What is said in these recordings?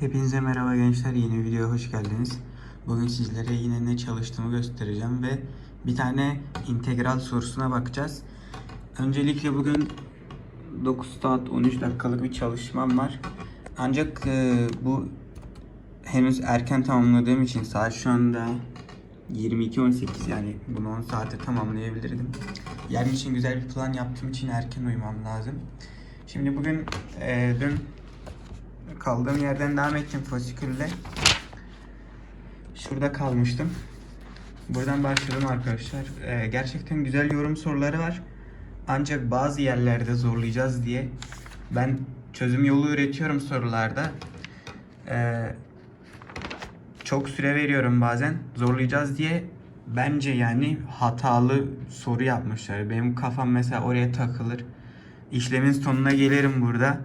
Hepinize merhaba gençler. Yeni videoya hoş geldiniz. Bugün sizlere yine ne çalıştığımı göstereceğim ve bir tane integral sorusuna bakacağız. Öncelikle bugün 9 saat 13 dakikalık bir çalışmam var. Ancak e, bu henüz erken tamamladığım için saat şu anda 22.18 yani bunu 10 saate tamamlayabilirdim. Yarın için güzel bir plan yaptığım için erken uyumam lazım. Şimdi bugün e, dün kaldığım yerden devam ettim fasikülle. Şurada kalmıştım. Buradan başladım arkadaşlar. Ee, gerçekten güzel yorum soruları var. Ancak bazı yerlerde zorlayacağız diye ben çözüm yolu üretiyorum sorularda. Ee, çok süre veriyorum bazen. Zorlayacağız diye bence yani hatalı soru yapmışlar. Benim kafam mesela oraya takılır. İşlemin sonuna gelirim burada.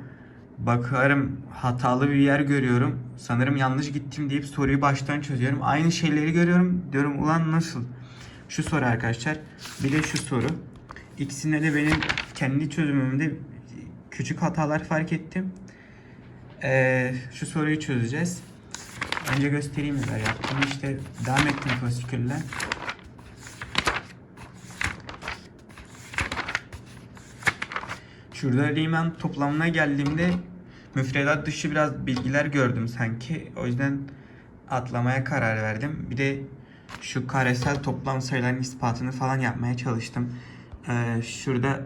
Bakarım hatalı bir yer görüyorum. Sanırım yanlış gittim deyip soruyu baştan çözüyorum. Aynı şeyleri görüyorum. Diyorum ulan nasıl? Şu soru arkadaşlar. Bir de şu soru. İkisinde de benim kendi çözümümde küçük hatalar fark ettim. Ee, şu soruyu çözeceğiz. Önce göstereyim neler yaptım. İşte devam ettim fasikülle. Şurada Riemann toplamına geldiğimde müfredat dışı biraz bilgiler gördüm sanki. O yüzden atlamaya karar verdim. Bir de şu karesel toplam sayıların ispatını falan yapmaya çalıştım. Ee, şurada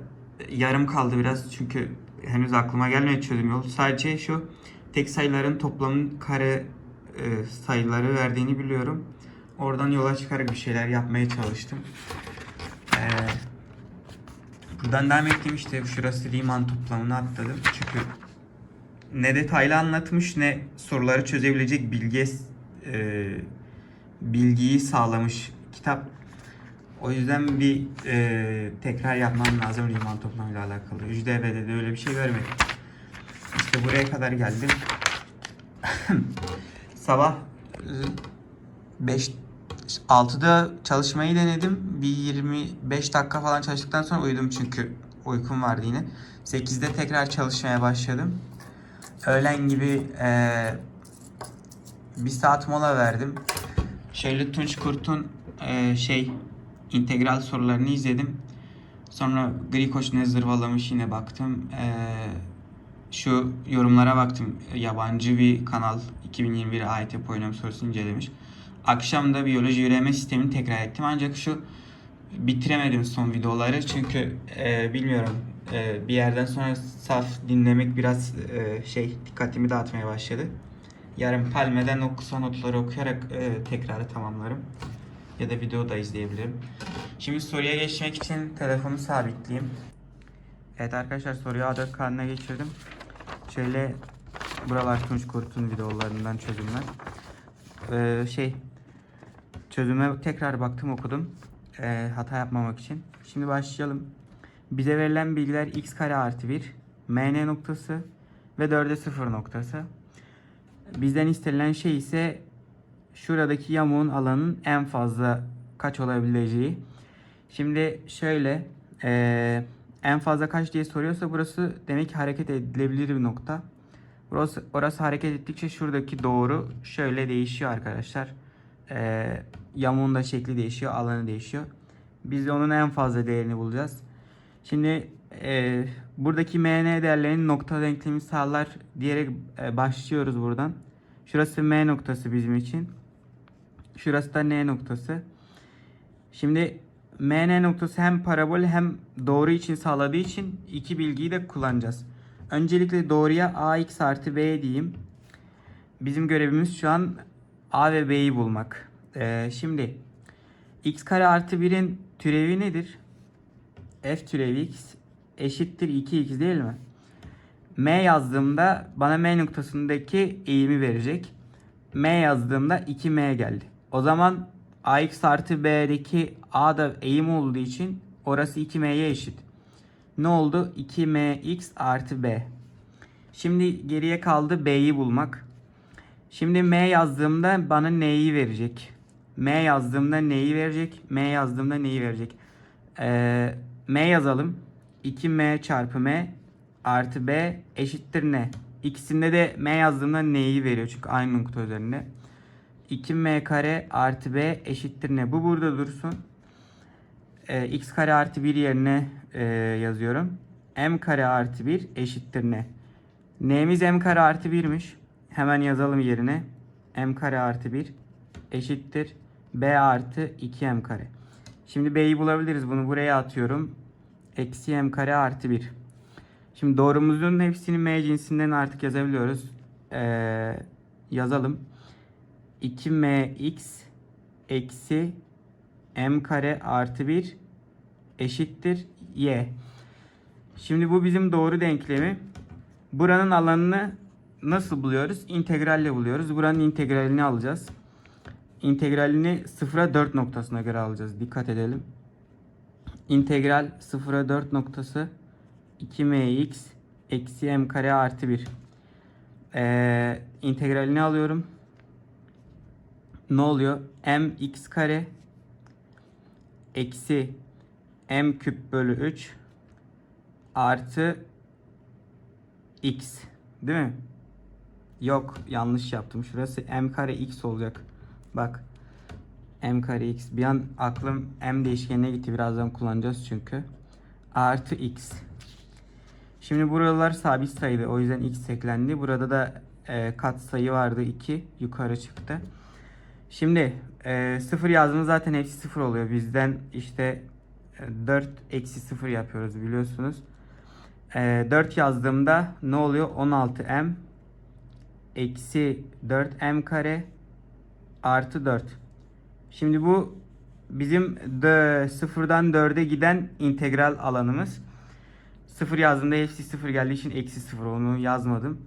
yarım kaldı biraz çünkü henüz aklıma gelmedi çözüm yolu. Sadece şu tek sayıların toplamının kare e, sayıları verdiğini biliyorum. Oradan yola çıkarak bir şeyler yapmaya çalıştım. Ee, Buradan devam ettim işte şurası Riemann toplamını atladım. Çünkü ne detaylı anlatmış ne soruları çözebilecek bilgi e, bilgiyi sağlamış kitap. O yüzden bir e, tekrar yapmam lazım Riemann toplamıyla alakalı. UDB'de de öyle bir şey görmedim. İşte buraya kadar geldim. Sabah 5 6'da çalışmayı denedim. Bir 25 dakika falan çalıştıktan sonra uyudum çünkü uykum vardı yine. 8'de tekrar çalışmaya başladım. Öğlen gibi eee bir saat mola verdim. Şöyle Tunç Kurt'un eee, şey integral sorularını izledim. Sonra Grikoç ne zırvalamış yine baktım. Eee, şu yorumlara baktım. Yabancı bir kanal 2021'e ait hep oynama sorusu incelemiş. Akşam da biyoloji üreme sistemini tekrar ettim. Ancak şu bitiremedim son videoları. Çünkü e, bilmiyorum e, bir yerden sonra saf dinlemek biraz e, şey dikkatimi dağıtmaya başladı. Yarın Palme'den o kısa notları okuyarak e, tekrarı tamamlarım. Ya da video da izleyebilirim. Şimdi soruya geçmek için telefonu sabitleyeyim. Evet arkadaşlar soruyu adet haline geçirdim. Şöyle buralar Tunç Kurt'un videolarından çözümler. Ee, şey çözüme tekrar baktım okudum. Ee, hata yapmamak için. Şimdi başlayalım. Bize verilen bilgiler x kare artı 1, mn noktası ve 4'e 0 noktası. Bizden istenilen şey ise şuradaki yamuğun alanın en fazla kaç olabileceği. Şimdi şöyle eee, en fazla kaç diye soruyorsa burası demek ki hareket edilebilir bir nokta. Burası, orası hareket ettikçe şuradaki doğru şöyle değişiyor arkadaşlar. Ee, yamuğun da şekli değişiyor, alanı değişiyor. Biz de onun en fazla değerini bulacağız. Şimdi e, buradaki mn değerlerinin nokta denklemi sağlar diyerek e, başlıyoruz buradan. Şurası m noktası bizim için. Şurası da n noktası. Şimdi mn noktası hem parabol hem doğru için sağladığı için iki bilgiyi de kullanacağız. Öncelikle doğruya ax artı b diyeyim. Bizim görevimiz şu an a ve b'yi bulmak. Ee, şimdi x kare artı 1'in türevi nedir? f türevi x eşittir 2x değil mi? m yazdığımda bana m noktasındaki eğimi verecek. m yazdığımda 2m geldi. O zaman ax artı b'deki a da eğim olduğu için orası 2m'ye eşit. Ne oldu? 2mx artı b. Şimdi geriye kaldı b'yi bulmak. Şimdi m yazdığımda bana n'yi verecek. m yazdığımda neyi verecek? m yazdığımda neyi verecek? Ee, m yazalım. 2m çarpı m artı b eşittir ne? İkisinde de m yazdığımda n'yi veriyor çünkü aynı nokta üzerinde. 2m kare artı b eşittir ne? Bu burada dursun. Ee, x kare artı 1 yerine e, yazıyorum. m kare artı 1 eşittir ne? n'miz m kare artı 1'miş. Hemen yazalım yerine. m kare artı 1 eşittir b artı 2m kare. Şimdi b'yi bulabiliriz. Bunu buraya atıyorum. Eksi m kare artı 1. Şimdi doğrumuzun hepsini m cinsinden artık yazabiliyoruz. Ee, yazalım. 2mx eksi m kare artı 1 eşittir y. Şimdi bu bizim doğru denklemi. Buranın alanını nasıl buluyoruz? İntegralle buluyoruz. Buranın integralini alacağız. İntegralini 0'a 4 noktasına göre alacağız. Dikkat edelim. İntegral 0'a 4 noktası 2mx eksi m kare artı 1. Ee, integralini alıyorum. Ne oluyor? mx kare eksi m küp bölü 3 artı x değil mi? Yok yanlış yaptım. Şurası m kare x olacak. Bak. m kare x. Bir an aklım m değişkenine gitti. Birazdan kullanacağız çünkü. Artı x. Şimdi buralar sabit sayılı. O yüzden x eklendi. Burada da e, kat sayı vardı 2. Yukarı çıktı. Şimdi e, 0 yazdığımız zaten hepsi 0 oluyor. Bizden işte e, 4 eksi 0 yapıyoruz biliyorsunuz. E, 4 yazdığımda ne oluyor? 16m eksi 4m kare artı 4. Şimdi bu bizim de sıfırdan 4'e giden integral alanımız. 0 yazdığımda hepsi 0 geldiği için eksi 0 onu yazmadım.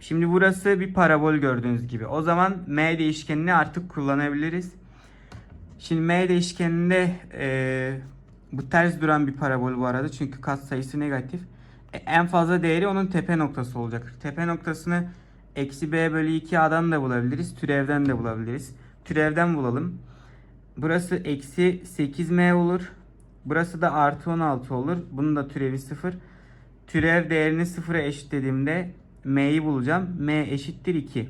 Şimdi burası bir parabol gördüğünüz gibi. O zaman m değişkenini artık kullanabiliriz. Şimdi m değişkeninde e, bu ters duran bir parabol bu arada. Çünkü katsayısı negatif. E, en fazla değeri onun tepe noktası olacak. Tepe noktasını eksi b bölü 2a'dan da bulabiliriz. Türevden de bulabiliriz. Türevden bulalım. Burası eksi 8m olur. Burası da artı 16 olur. Bunun da türevi 0. Türev değerini 0'a eşitlediğimde m'yi bulacağım. m eşittir 2.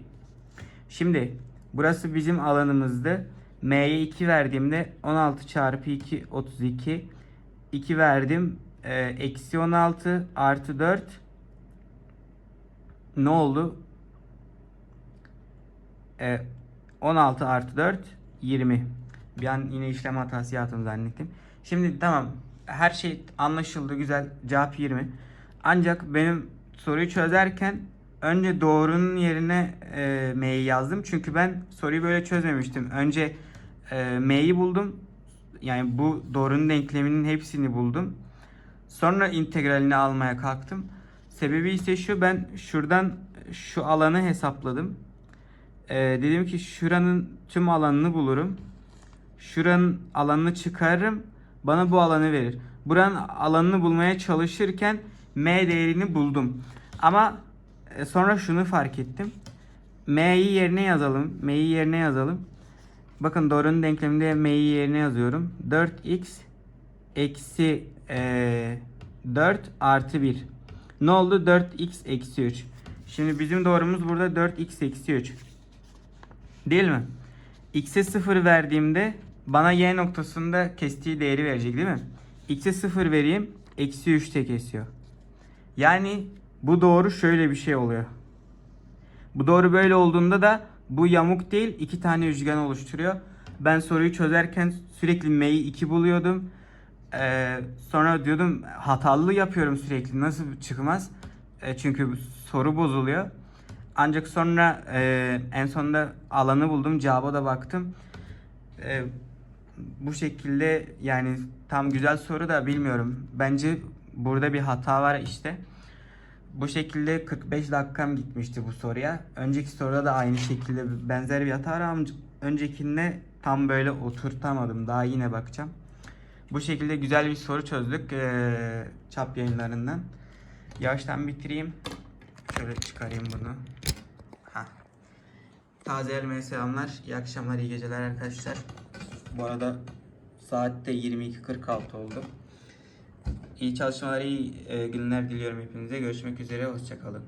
Şimdi burası bizim alanımızdı. m'ye 2 verdiğimde 16 çarpı 2 32. 2 verdim. Ee, eksi 16 artı 4 ne oldu? Ee, 16 artı 4 20. Bir an yine işlem hatası yaptım zannettim. Şimdi tamam her şey anlaşıldı güzel cevap 20. Ancak benim soruyu çözerken önce doğrunun yerine e, m'yi yazdım. Çünkü ben soruyu böyle çözmemiştim. Önce e, m'yi buldum. Yani bu doğrunun denkleminin hepsini buldum. Sonra integralini almaya kalktım. Sebebi ise şu ben şuradan şu alanı hesapladım. E, dedim ki şuranın tüm alanını bulurum. Şuranın alanını çıkarırım. Bana bu alanı verir. Buranın alanını bulmaya çalışırken m değerini buldum. Ama e, sonra şunu fark ettim. m'yi yerine yazalım. m'yi yerine yazalım. Bakın doğrunun denkleminde m'yi yerine yazıyorum. 4x eksi e, 4 artı 1. Ne oldu? 4x eksi 3. Şimdi bizim doğrumuz burada 4x eksi 3. Değil mi? x'e 0 verdiğimde bana y noktasında kestiği değeri verecek değil mi? x'e 0 vereyim. Eksi 3'te kesiyor. Yani bu doğru şöyle bir şey oluyor. Bu doğru böyle olduğunda da bu yamuk değil iki tane üçgen oluşturuyor. Ben soruyu çözerken sürekli m'yi 2 buluyordum. Ee, sonra diyordum hatalı yapıyorum sürekli nasıl çıkmaz? E, çünkü soru bozuluyor. Ancak sonra e, en sonunda alanı buldum cevaba da baktım. E, bu şekilde yani tam güzel soru da bilmiyorum. Bence burada bir hata var işte. Bu şekilde 45 dakikam gitmişti bu soruya. Önceki soruda da aynı şekilde benzer bir hata var ama öncekinde tam böyle oturtamadım. Daha yine bakacağım. Bu şekilde güzel bir soru çözdük ee, çap yayınlarından. Yavaştan bitireyim. Şöyle çıkarayım bunu. Taze elmeye selamlar. İyi akşamlar, iyi geceler arkadaşlar. Bu arada saat de 22.46 oldu. İyi çalışmalar, iyi e, günler diliyorum hepinize. Görüşmek üzere, hoşçakalın.